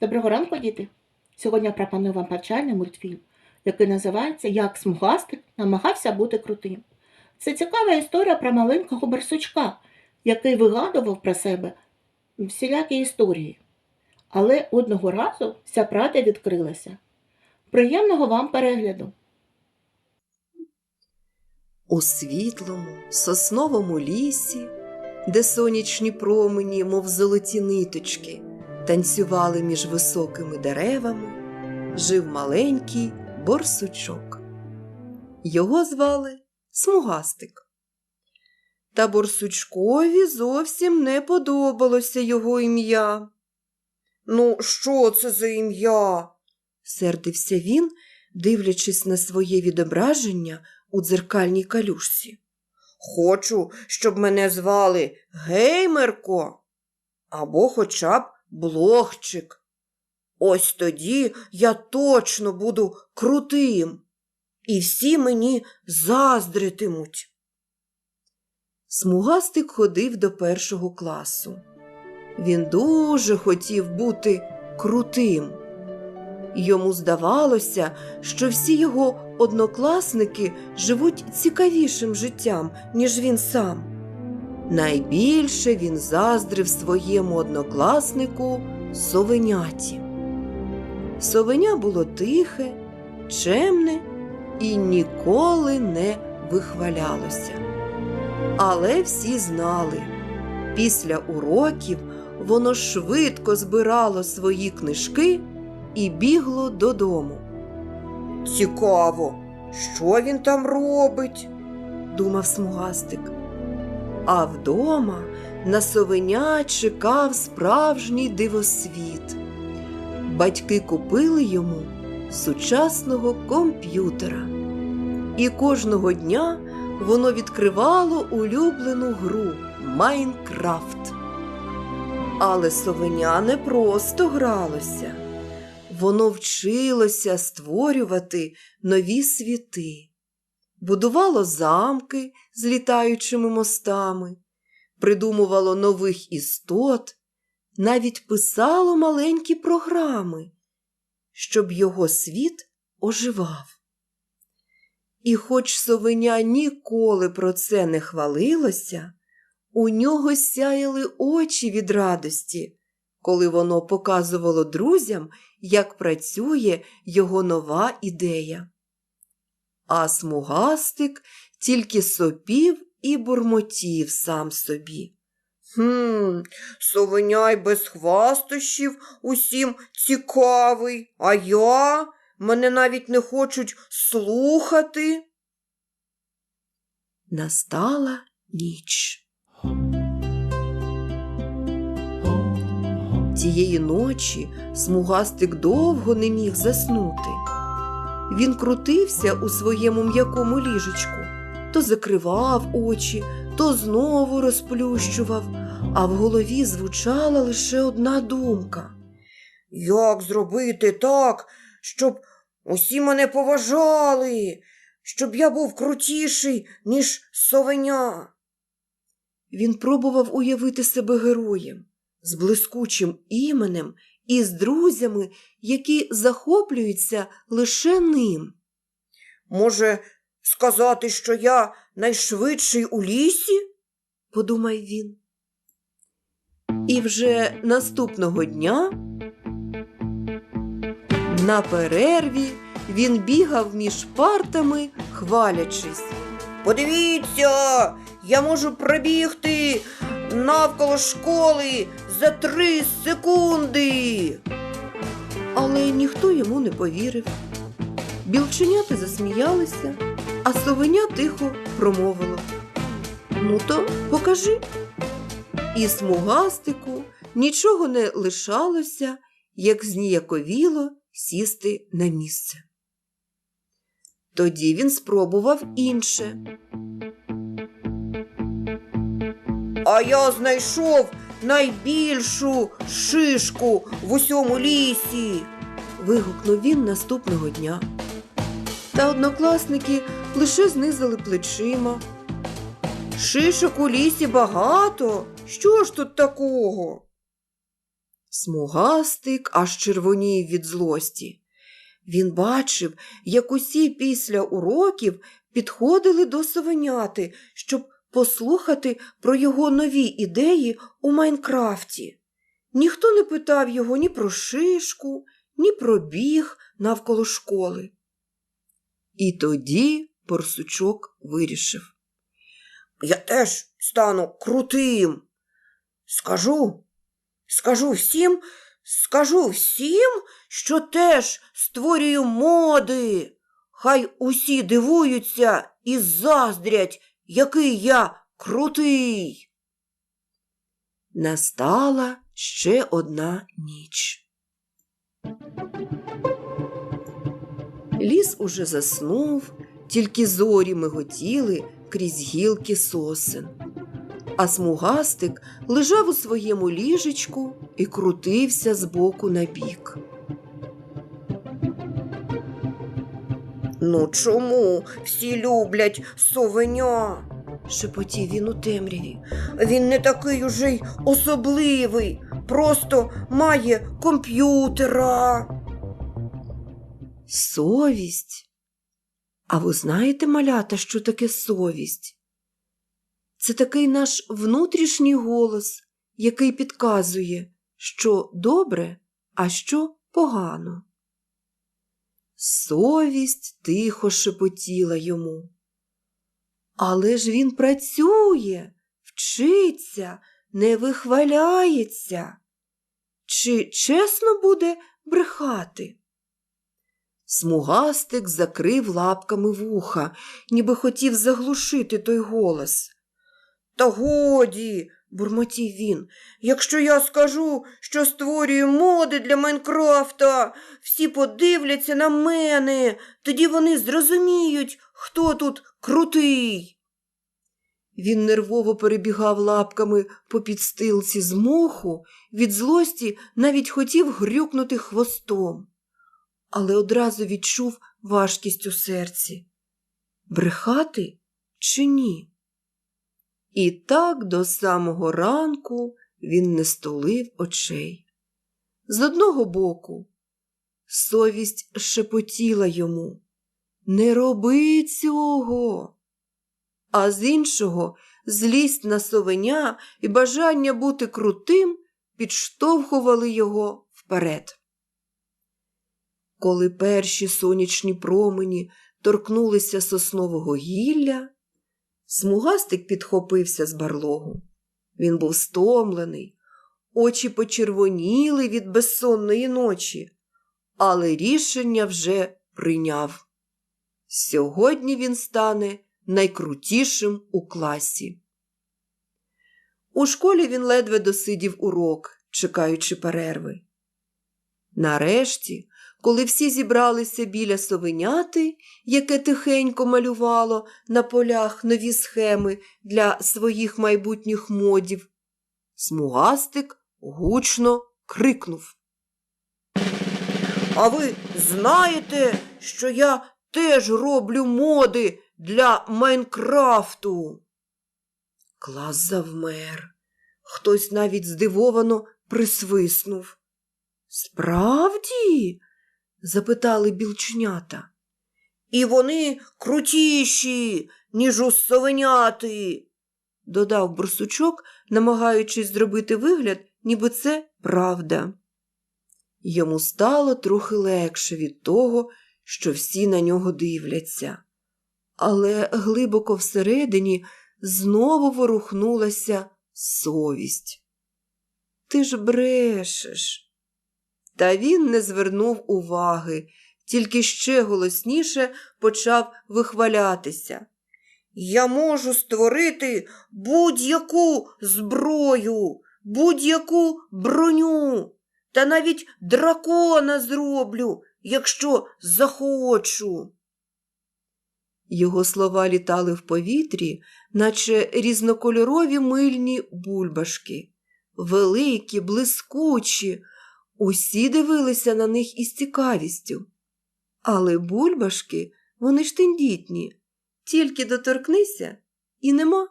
Доброго ранку, діти! Сьогодні пропоную вам повчальний мультфільм, який називається Як смугастик намагався бути крутим. Це цікава історія про маленького барсучка, який вигадував про себе всілякі історії. Але одного разу вся правда відкрилася. Приємного вам перегляду! У світлому, сосновому лісі, де сонячні промені, мов золоті ниточки, танцювали між високими деревами, жив маленький борсучок. Його звали Смугастик. Та борсучкові зовсім не подобалося його ім'я. Ну, що це за ім'я? сердився він, дивлячись на своє відображення у дзеркальній калюшці. Хочу, щоб мене звали Геймерко або хоча б Блохчик. Ось тоді я точно буду крутим, і всі мені заздритимуть. Смугастик ходив до першого класу. Він дуже хотів бути крутим. Йому здавалося, що всі його однокласники живуть цікавішим життям, ніж він сам. Найбільше він заздрив своєму однокласнику совеняті. Совеня було тихе, чемне і ніколи не вихвалялося. Але всі знали, після уроків воно швидко збирало свої книжки і бігло додому. Цікаво, що він там робить? думав смугастик. А вдома на совеня чекав справжній дивосвіт. Батьки купили йому сучасного комп'ютера, і кожного дня воно відкривало улюблену гру Майнкрафт. Але совеня не просто гралося воно вчилося створювати нові світи, будувало замки з літаючими мостами, придумувало нових істот, навіть писало маленькі програми, щоб його світ оживав. І хоч совеня ніколи про це не хвалилося, у нього сяяли очі від радості коли воно показувало друзям, як працює його нова ідея. А смугастик тільки сопів і бурмотів сам собі. Хм, совеняй без хвастощів усім цікавий, а я мене навіть не хочуть слухати. Настала ніч. Тієї ночі смугастик довго не міг заснути. Він крутився у своєму м'якому ліжечку, то закривав очі, то знову розплющував, а в голові звучала лише одна думка. Як зробити так, щоб усі мене поважали, щоб я був крутіший, ніж совеня? Він пробував уявити себе героєм з блискучим іменем і з друзями, які захоплюються лише ним. Може, сказати, що я найшвидший у лісі? подумав він. І вже наступного дня на перерві він бігав між партами, хвалячись. Подивіться, я можу пробігти навколо школи за три секунди. Але ніхто йому не повірив. Білченята засміялися, а совеня тихо промовило. Ну, то покажи. І смугастику нічого не лишалося, як зніяковіло сісти на місце. Тоді він спробував інше. А я знайшов найбільшу шишку в усьому лісі. вигукнув він наступного дня. Та однокласники лише знизили плечима. Шишок у лісі багато. Що ж тут такого? Смугастик аж червонів від злості. Він бачив, як усі після уроків підходили до совеняти, щоб послухати про його нові ідеї у Майнкрафті. Ніхто не питав його ні про шишку, ні про біг навколо школи. І тоді Борсучок вирішив. Я теж стану крутим. Скажу, скажу всім, скажу всім, що теж створюю моди. Хай усі дивуються і заздрять, який я крутий. Настала ще одна ніч. Ліс уже заснув, тільки зорі миготіли крізь гілки сосен. А смугастик лежав у своєму ліжечку і крутився з боку на бік. Ну чому всі люблять совеня? шепотів він у темряві. Він не такий уже й особливий, просто має комп'ютера. Совість. А ви знаєте, малята, що таке совість? Це такий наш внутрішній голос, який підказує, що добре, а що погано. Совість тихо шепотіла йому. Але ж він працює, вчиться, не вихваляється. Чи чесно буде брехати? Смугастик закрив лапками вуха, ніби хотів заглушити той голос. Та годі, бурмотів він, якщо я скажу, що створюю моди для Майнкрафта, всі подивляться на мене, тоді вони зрозуміють, хто тут крутий. Він нервово перебігав лапками по підстилці з моху, від злості навіть хотів грюкнути хвостом, але одразу відчув важкість у серці. Брехати чи ні? І так до самого ранку він не столив очей. З одного боку, совість шепотіла йому Не роби цього. А з іншого, злість на совеня і бажання бути крутим підштовхували його вперед. Коли перші сонячні промені торкнулися соснового гілля, Смугастик підхопився з барлогу. Він був стомлений, очі почервоніли від безсонної ночі, але рішення вже прийняв. Сьогодні він стане найкрутішим у класі. У школі він ледве досидів урок, чекаючи перерви. Нарешті, коли всі зібралися біля совеняти, яке тихенько малювало на полях нові схеми для своїх майбутніх модів, смугастик гучно крикнув. А ви знаєте, що я теж роблю моди для Майнкрафту? Клас завмер. Хтось навіть здивовано присвиснув. Справді? Запитали білченята. І вони крутіші, ніж у додав борсучок, намагаючись зробити вигляд, ніби це правда. Йому стало трохи легше від того, що всі на нього дивляться. Але глибоко всередині знову ворухнулася совість. Ти ж брешеш. Та він не звернув уваги, тільки ще голосніше почав вихвалятися. Я можу створити будь-яку зброю, будь-яку броню, та навіть дракона зроблю, якщо захочу. Його слова літали в повітрі, наче різнокольорові мильні бульбашки, великі, блискучі. Усі дивилися на них із цікавістю. Але бульбашки, вони ж тендітні, тільки доторкнися і нема.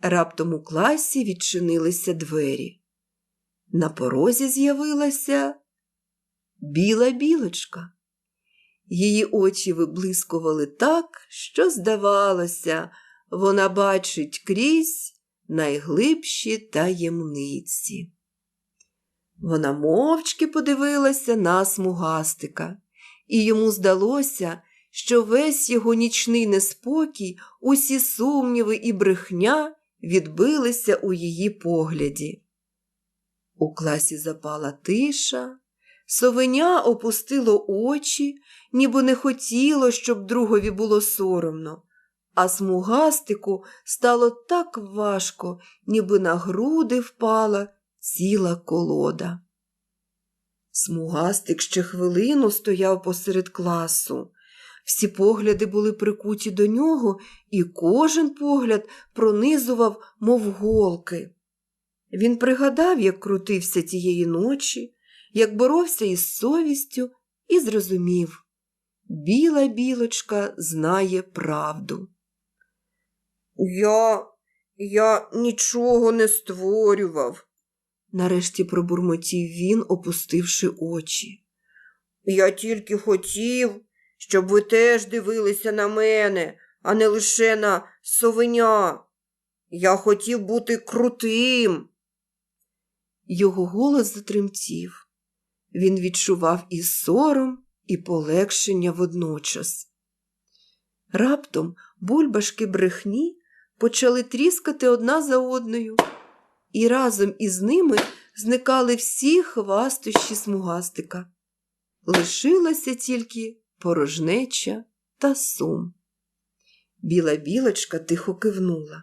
Раптом у класі відчинилися двері. на порозі з'явилася біла білочка. Її очі виблискували так, що, здавалося, вона бачить крізь найглибші таємниці. Вона мовчки подивилася на смугастика, і йому здалося, що весь його нічний неспокій, усі сумніви і брехня відбилися у її погляді. У класі запала тиша, совеня опустило очі, ніби не хотіло, щоб другові було соромно, а смугастику стало так важко, ніби на груди впала ціла колода. Смугастик ще хвилину стояв посеред класу. Всі погляди були прикуті до нього, і кожен погляд пронизував, мов голки. Він пригадав, як крутився тієї ночі, як боровся із совістю, і зрозумів біла білочка знає правду. Я, я нічого не створював, нарешті пробурмотів він, опустивши очі. Я тільки хотів, щоб ви теж дивилися на мене, а не лише на совеня. Я хотів бути крутим. Його голос затремтів. Він відчував і сором, і полегшення водночас. Раптом бульбашки брехні почали тріскати одна за одною, і разом із ними зникали всі хвастощі смугастика. Лишилася тільки порожнеча та сум. Біла білочка тихо кивнула.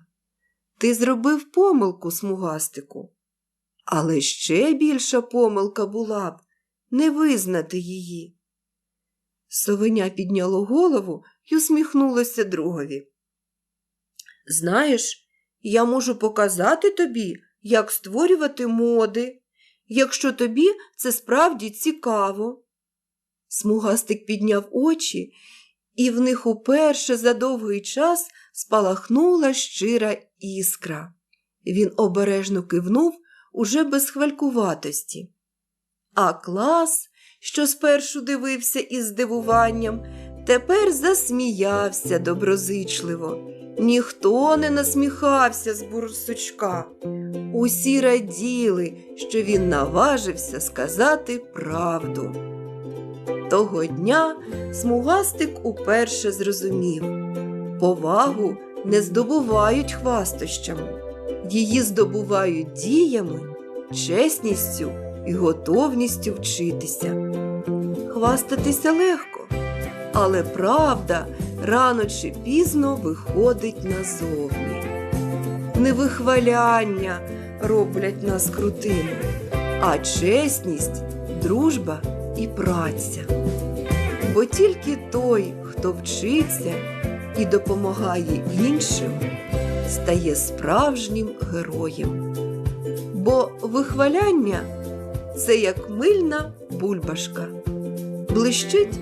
Ти зробив помилку, смугастику. Але ще більша помилка була б не визнати її. Совеня підняло голову і усміхнулося другові. Знаєш, я можу показати тобі, як створювати моди, якщо тобі це справді цікаво. Смугастик підняв очі, і в них уперше за довгий час спалахнула щира іскра. Він обережно кивнув уже без хвалькуватості. А клас, що спершу дивився із здивуванням, тепер засміявся доброзичливо. Ніхто не насміхався з бурсучка. Усі раділи, що він наважився сказати правду. Того дня смугастик уперше зрозумів повагу не здобувають хвастощами, її здобувають діями, чесністю і готовністю вчитися. Хвастатися легко, але правда рано чи пізно виходить назовні. Не вихваляння роблять нас крутими, а чесність, дружба і праця. Бо тільки той, хто вчиться і допомагає іншим, стає справжнім героєм. Бо вихваляння це як мильна бульбашка, блищить,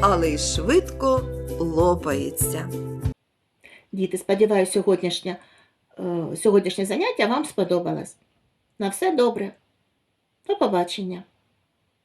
але й швидко лопається. Діти, сподіваюся, сьогоднішнє, е, сьогоднішнє заняття вам сподобалось. На все добре. До побачення.